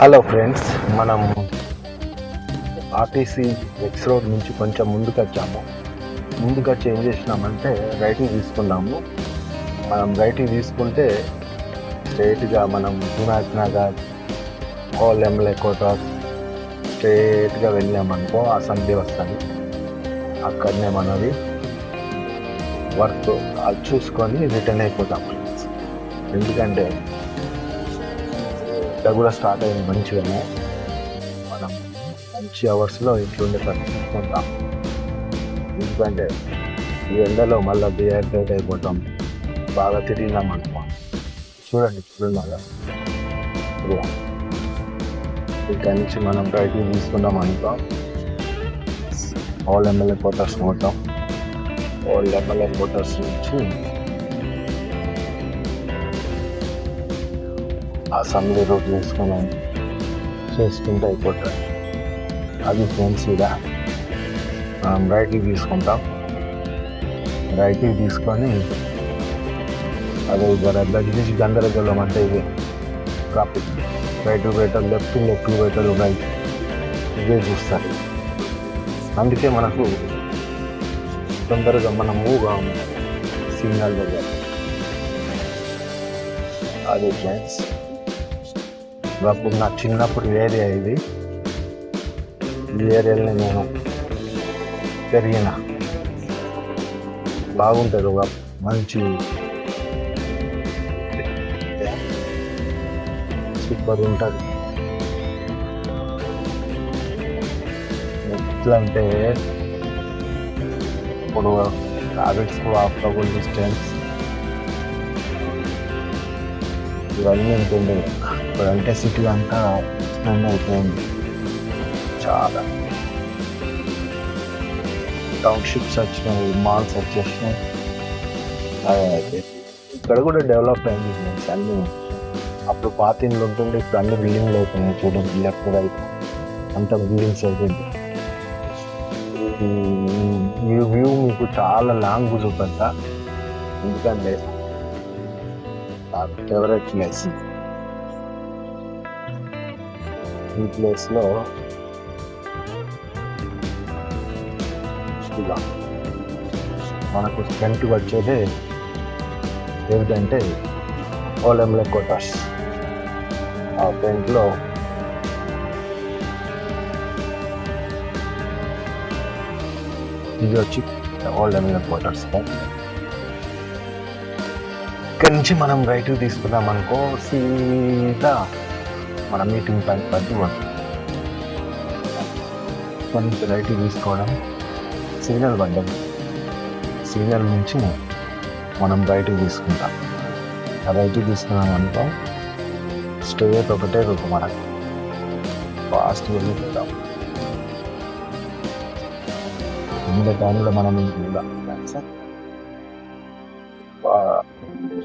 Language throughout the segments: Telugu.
హలో ఫ్రెండ్స్ మనం ఆర్టీసీ ఎక్స్ రోడ్ నుంచి కొంచెం ముందుకు వచ్చాము. ముందుకు చేంజ్ చేసినామంటే రైటింగ్ తీసుకున్నాము. మనం రైటింగ్ తీసుకుంటే స్ట్రైట్గా మనం Himayat Nagar old MLA quarters స్ట్రైట్గా వెళ్ళామనుకో అసెంబ్లీ వస్తుంది. అక్కడనే మనది వర్క్ అది చూసుకొని రిటర్న్ అయిపోతాం. ఎందుకంటే ఇక్కడ కూడా స్టార్ట్ అయింది మంచిగానే మనం మంచి అవర్స్లో ఇంట్లో ఉండే తీసుకుంటాం ఎందుకంటే ఈ ఎండలో మళ్ళీ డిహైడ్రేట్ అయిపోతాం బాగా తిరిగినాం అనుకో. చూడండి చూడండి. ఇక్కడ నుంచి మనం రైట్కి తీసుకున్నాం అనుకో. ఆల్ ఎమ్మెల్యే క్వార్టర్స్ పోతాం ఆల్ ఎమ్మెల్యే క్వార్టర్స్ నుంచి అసెంబ్లీ రోడ్ తీసుకుని చేసుకుంటే అయిపోతుంది అది ఫ్రెండ్స్ ఇక మనం రైట్కి తీసుకుంటాం రైట్కి తీసుకొని అదే జర దగ్గరించి గందరగోళం అంటే ఇది ట్రాఫిక్ రైట్ పెట్టాలి లెఫ్ట్ లెఫ్ట్ పెట్టాలి రైట్ ఇవే చూస్తారు అందుకే మనకు తొందరగా మనం మూవ్ కాము సిగ్నల్ దగ్గర అదే ఫ్రెండ్స్ అప్పుడు నా చిన్నప్పుడు ఏరియా ఇది. ఈ ఏరియాలో నేను పెరిగిన. బాగుంటుంది ఒక మంచి సూపర్ ఉంటుంది. ఎట్లా అంటే ఇప్పుడు ట్రావెల్స్ వాకబుల్ డిస్టెన్స్ ఇవన్నీ ఉంటుంది ఇప్పుడంటే సిటీ అంతా స్పెండ్ అయిపోయింది. చాలా. టౌన్షిప్స్ వచ్చినాయి మాల్స్ వచ్చేసినాయి. అదే. అయితే ఇక్కడ కూడా డెవలప్ అయింది అన్నీ. అప్పుడు పాత ఇండ్లు ఉంటుండే ఇప్పుడు అన్ని బిల్డింగ్లు అయిపోయినాయి చూడండి లెఫ్ట్ రైట్ అంత బిల్డింగ్స్ అయిపోయింది. ఈ వ్యూ మీకు చాలా లాంగ్ చూపెడతా. ఎందుకంటే నా ఫేవరెట్ ప్లేస్ ఈ ప్లేస్లో ఇలా మనకు ఫ్రంట్ వచ్చేది ఏమిటంటే ఓలెంల కోటాస్ ఆ ఫ్రంట్లో ఇది వచ్చి ఓల్డెంలే కోటర్స్ ఇక్కడి నుంచి మనం రైట్ తీసుకున్నాం అనుకో. సీదా. మన మీటింగ్ పాయింట్ పట్టి ఇక్కడి నుంచి రైట్ తీసుకోవడం సిగ్నల్ పడ్డం. సిగ్నల్ నుంచి మనం రైట్ తీసుకుంటాం. ఆ రైట్ తీసుకున్నాం అనుకో స్ట్రేట్ ఒకటే రూపు మనకు. ఫాస్ట్ వెళ్ళిపోతాం ఇంత టైంలో మనం ఇంకా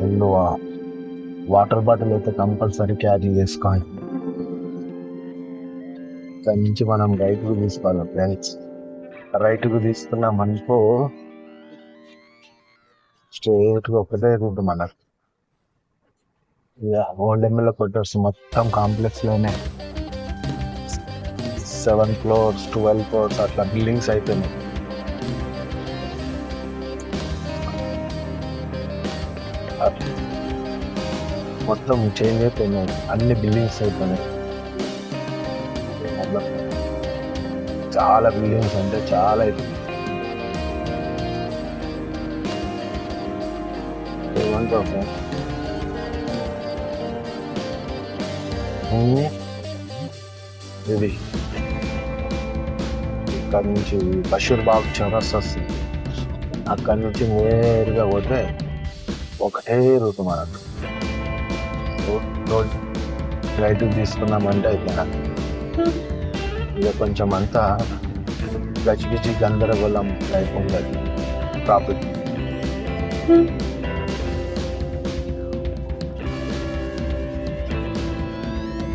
రెండు వాటర్ బాటిల్ అయితే కంపల్సరీ క్యారీ చేసుకోవాలి. ఇక్కడ నుంచి మనం రైట్కు తీసుకోవాలి ఫ్రెండ్స్ రైట్కు తీసుకున్నాం అనుకో స్ట్రేట్గా ఒకటే రూట్ మనకు. ఇక ఓల్డ్ ఎమ్మెల్యే క్వార్టర్స్ మొత్తం కాంప్లెక్స్లోనే సెవెన్ ఫ్లోర్స్ ట్వెల్వ్ ఫ్లోర్స్ అట్లా బిల్డింగ్స్ అయిపోయినాయి. మొత్తం చేంజ్ అయిపోయినాయి. అన్ని బిల్డింగ్స్ అయిపోయినాయి. చాలా బిల్డింగ్స్ అంటే చాలా అయిపోయినాయి ఏమంటావు సార్? ఇది ఇక్కడ నుంచి బషీర్బాగ్ చౌరస్ వస్తుంది. అక్కడి నుంచి నేరుగా పోతే ఒకటే రూట్ మనకు. రోడ్ రైట్ తీసుకున్నామంటే అయిపోయినా. ఇక కొంచెం అంతా గచ్చిగిచ్చి గందరగోళం లైఫ్ ఉండదు ట్రాఫిక్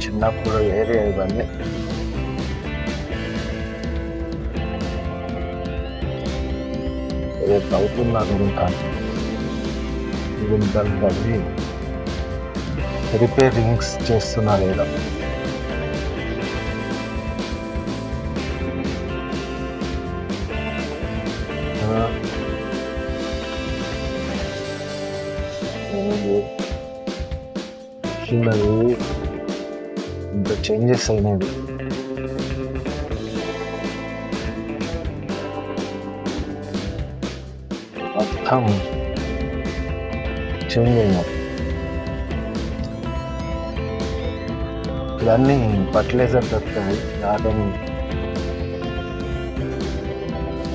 చిన్నప్పుడు ఏరియా ఇవన్నీ. రేపు అవుతున్నారు ఇంకా గుంతలు తవ్వి రిపేరింగ్స్ చేస్తున్నారు ఏదో. ఉన్నది ఇంత చేంజెస్ అయినది మొత్తం చేంజ్ అయినాయి ఇవన్నీ ఫర్టిలైజర్ దొరుకుతాయి గార్డెన్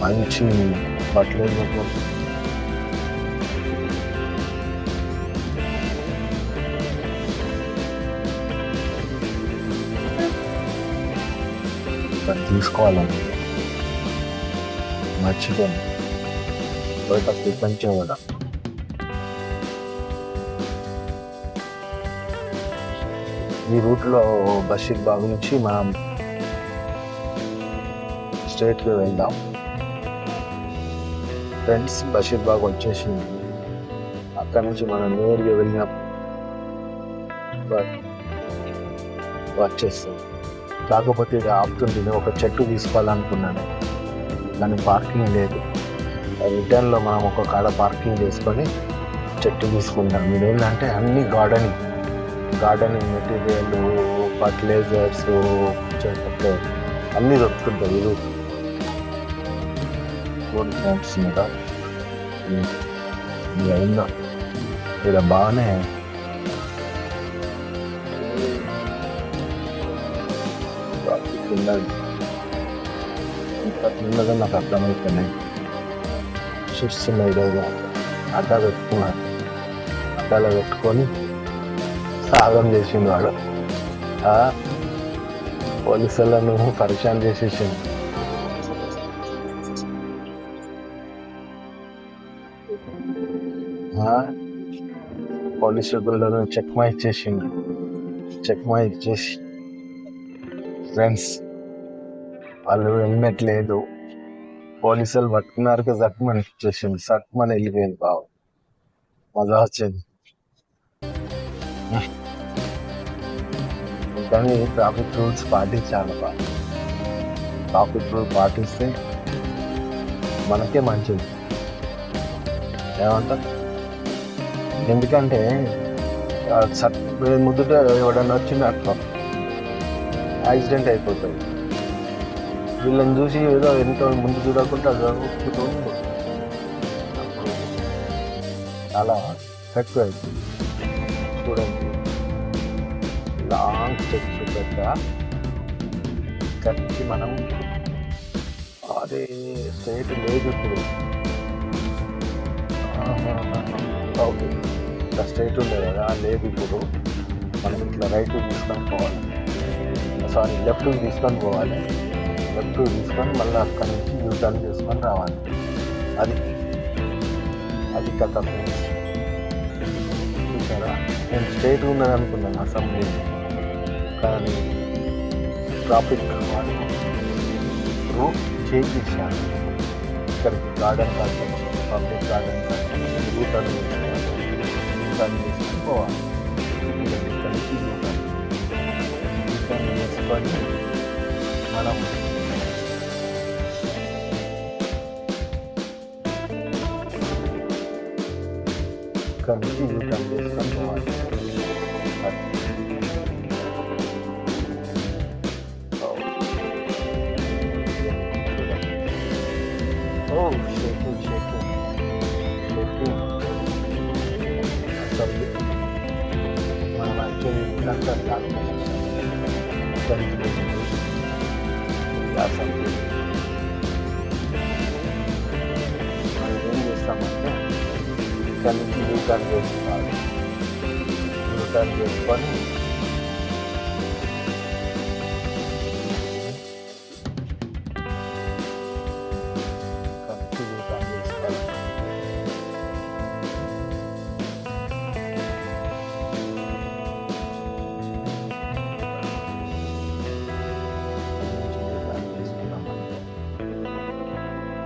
మంచి ఫర్టిలైజర్ తీసుకోవాలని మర్చిపోయాను బయట ప్రపంచం కూడా ఈ రూట్లో బషీర్ బాగ్ నుంచి మనం స్ట్రేట్గా వెళ్దాం ఫ్రెండ్స్ బషీర్ బాగ్ వచ్చేసి అక్కడ నుంచి మనం నేరుగా వెళ్ళిన వచ్చేస్తుంది కాకపోతే ఇది ఆపుతుంది నేను ఒక చెట్టు తీసుకోవాలనుకున్నాను. దాని పార్కింగ్ లేదు. రిటర్న్లో మనం ఒక కాడ పార్కింగ్ చేసుకొని చెట్టు తీసుకుంటాం మీరు ఏంటంటే అన్ని గార్డెనింగ్. గార్డెనింగ్ మెటీరియల్ ఫర్టిలైజర్స్ చెట్టు అన్నీ దొరుకుతుంటాయి. ఇది చూడండి ఫ్రెండ్స్ మీద. ఇది అయిందా? ఇక్కడ బాగానే ఉన్నది ఇంత ఉన్నదో నాకు అర్థమవుతున్నాయి చూస్తున్నాయి ఈరోజు అడ్డా పెట్టుకున్నాను అడ్డాలో పెట్టుకొని సాగం చేసిండు వాడు. ఆ, పోలీసులను పరిచయం చేసేసిండు. ఆ, పోలీస్ చెక్ మై ఇచ్చేసిండు చెక్ మై ఇచ్చేసి ఫ్రెండ్స్ వాళ్ళు హెల్మెట్ లేదు. పోలీసులు పట్టుకున్నారు జట్మని చేసింది సట్మని వెళ్ళిపోయింది బాబు మజా వచ్చింది. కానీ ట్రాఫిక్ రూల్స్ పాటించాలి బాబు ట్రాఫిక్ రూల్ పాటిస్తే మనకే మంచిది. ఏమంటారు ఎందుకంటే ఆ సట్ ముద్దుట ఎవడన్నా వచ్చింది అనుకో యాక్సిడెంట్ అయిపోతుంది వీళ్ళని చూసి ఏదో ఎంతో ముందు చూడకుండా చదువుకుంటూ అప్పుడు చాలా ఎఫెక్ట్ అవుతుంది చూడండి. లాంగ్ స్టెప్స్ పెద్ద కట్టి మనం అదే స్ట్రైట్ లేదు ఇప్పుడు. ఓకే. ఇట్లా స్ట్రైట్ ఉండే కదా లేదు ఇప్పుడు. మనం ఇట్లా రైట్ తీసుకొని పోవాలి. సారీ లెఫ్ట్ తీసుకొని పోవాలి. లెఫ్ట్ తీసుకొని మళ్ళీ అక్కడి నుంచి యూ చేసుకొని రావాలి. అది అది కథ ఫ్రెండ్స్. చూసారా? నేను స్ట్రైట్ ఉన్నది అనుకున్నాను అసెంబ్లీ కానీ ట్రాఫిక్ కావాలి. రూట్ చేంజ్ చేశాను. ఇక్కడికి గార్డెన్ కాదు పబ్లిక్ గార్డెన్ రూట్ అని టర్న్ చేసుకొని పోవాలి. ఇక్కడ నుంచి టర్న్ చేసుకొని మనం ఇక్కడ నుంచి యూ టర్న్ చేసుకొని పోవాలి అది. Oh, shaking, shaking, shaking. Assembly. మనం యాక్చువల్లీ ఇదంతా plan ఇక్కడ నుంచి యూ టర్న్ చేసుకోవాలి యూ టర్న్ చేసుకొని ఇక్కడ నుంచి యూ టర్న్ చేసుకోవాలి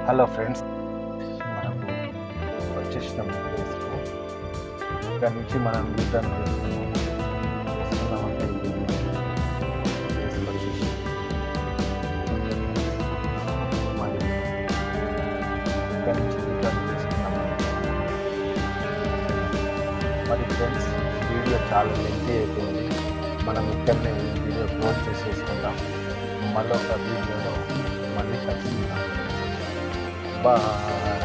హలో ఫ్రెండ్స్ మనకు వచ్చేసినాం ప్లేస్కు ఇక్కడ నుంచి మనం రిటర్న్ చేస్తున్నామంటే మరి ఇక్కడ నుంచి చేసుకున్నామంటే మరి ఫ్రెండ్స్ వీడియో చాలా లెంతీ అయిపోయింది ఇక్కడనే వీడియో క్లోజ్ చేసేసుకుంటాం మళ్ళీ ఒక వీడియోలో మళ్ళీ కలుసుకుంటాం బాయ్